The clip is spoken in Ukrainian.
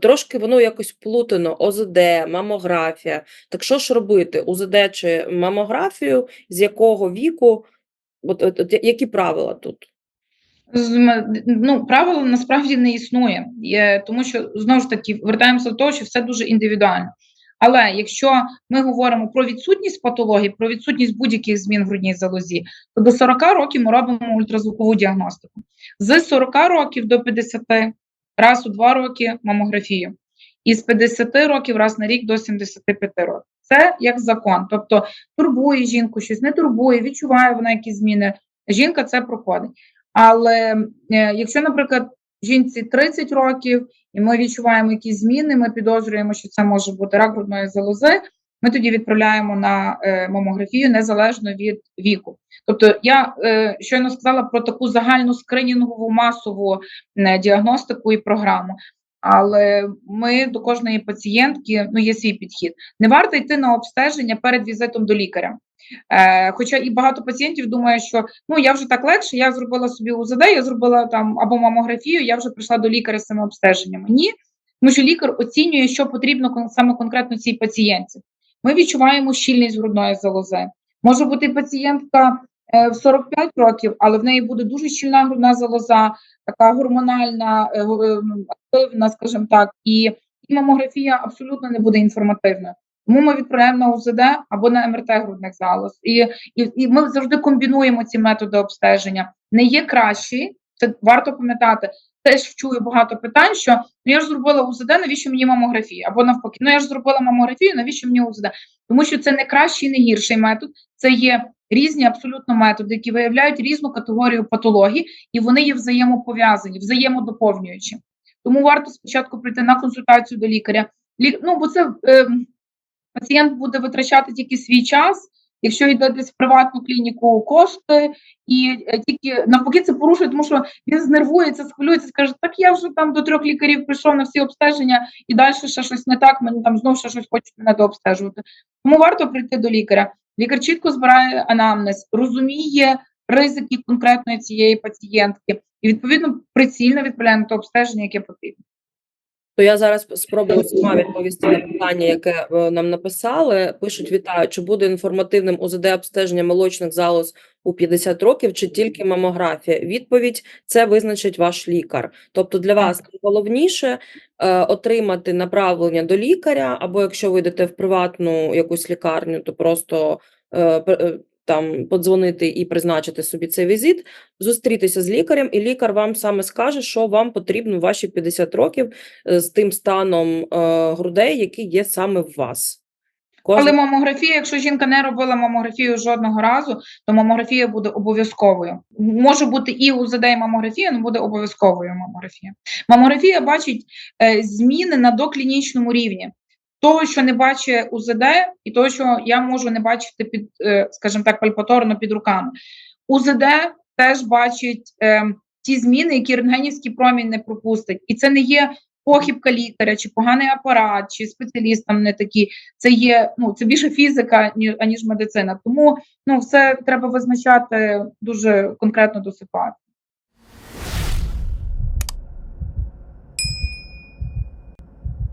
Трошки воно якось плутано: ОЗД, мамографія. Так що ж робити? УЗД чи мамографію? З якого віку? От, от, от які правила тут? Ну, правил насправді не існує, тому що знову ж таки вертаємося до того, що все дуже індивідуально. Але якщо ми говоримо про відсутність патології, про відсутність будь-яких змін в грудній залозі, то до 40 років ми робимо ультразвукову діагностику. З 40 років до 50 раз у 2 роки мамографію. І з 50 років раз на рік до 75 років. Це як закон. Тобто турбує жінку, щось не турбує, відчуває вона якісь зміни. Жінка це проходить. Але е, якщо, наприклад, жінці 30 років, і ми відчуваємо якісь зміни, ми підозрюємо, що це може бути рак грудної залози, ми тоді відправляємо на е, мамографію незалежно від віку. Тобто, я е, щойно сказала про таку загальну скринінгову масову е, діагностику і програму. Але ми до кожної пацієнтки ну є свій підхід. Не варто йти на обстеження перед візитом до лікаря. Е, Хоча і багато пацієнтів думає, що ну я вже так легше, я зробила собі УЗД, я зробила там або мамографію, я вже прийшла до лікаря з цими обстеженнями. Ні, тому що лікар оцінює, що потрібно саме конкретно цій пацієнтці. Ми відчуваємо щільність грудної залози. Може бути пацієнтка е, в 45 років, але в неї буде дуже щільна грудна залоза, така гормональна, е, е, активна, скажімо так, і мамографія абсолютно не буде інформативною. Тому ми відправляємо на УЗД або на МРТ грудних залоз. І, і, і ми завжди комбінуємо ці методи обстеження. Не є кращі, це варто пам'ятати. Теж чую багато питань, що ну я ж зробила УЗД, навіщо мені мамографія? Або навпаки, ну я ж зробила мамографію, навіщо мені УЗД? Тому що це не кращий, не гірший метод, це є різні абсолютно методи, які виявляють різну категорію патології, і вони є взаємопов'язані, взаємодоповнюючі. Тому варто спочатку прийти на консультацію до лікаря. Лі... Ну, бо це е, пацієнт буде витрачати тільки свій час, якщо йде десь в приватну клініку кошти, і е, тільки навпаки це порушує, тому що він знервується, схвилюється, скаже, так я вже там до трьох лікарів прийшов на всі обстеження, і далі ще щось не так, мені там знов ще щось хочуть мене дообстежувати. Тому варто прийти до лікаря. Лікар чітко збирає анамнез, розуміє ризики конкретної цієї пацієнтки, і відповідно прицільно відправляє на те обстеження, яке потрібно. То я зараз спробую сама відповісти на питання, яке е, нам написали. Пишуть: вітаю, чи буде інформативним УЗД обстеження молочних залоз у 50 років, чи тільки мамографія? Відповідь це визначить ваш лікар. Тобто для вас найголовніше е, отримати направлення до лікаря, або якщо ви йдете в приватну якусь лікарню, то просто е, е, там подзвонити і призначити собі цей візит, зустрітися з лікарем, і лікар вам саме скаже, що вам потрібно ваші 50 років е, з тим станом е, грудей, який є саме в вас. Але мамографія, якщо жінка не робила мамографію жодного разу, то мамографія буде обов'язковою. Може бути і УЗД, і мамографія, але буде обов'язковою мамографія. Мамографія бачить е, зміни на доклінічному рівні. Того, що не бачить УЗД, і того, що я можу не бачити під, е, скажімо так, пальпаторно під руками. УЗД теж бачить е, ті зміни, які рентгенівський промінь не пропустить. І це не є похибка лікаря, чи поганий апарат, чи спеціаліст там не такі. Це є ну це більше фізика, ні- аніж медицина. Тому ну все треба визначати дуже конкретно до ситуації.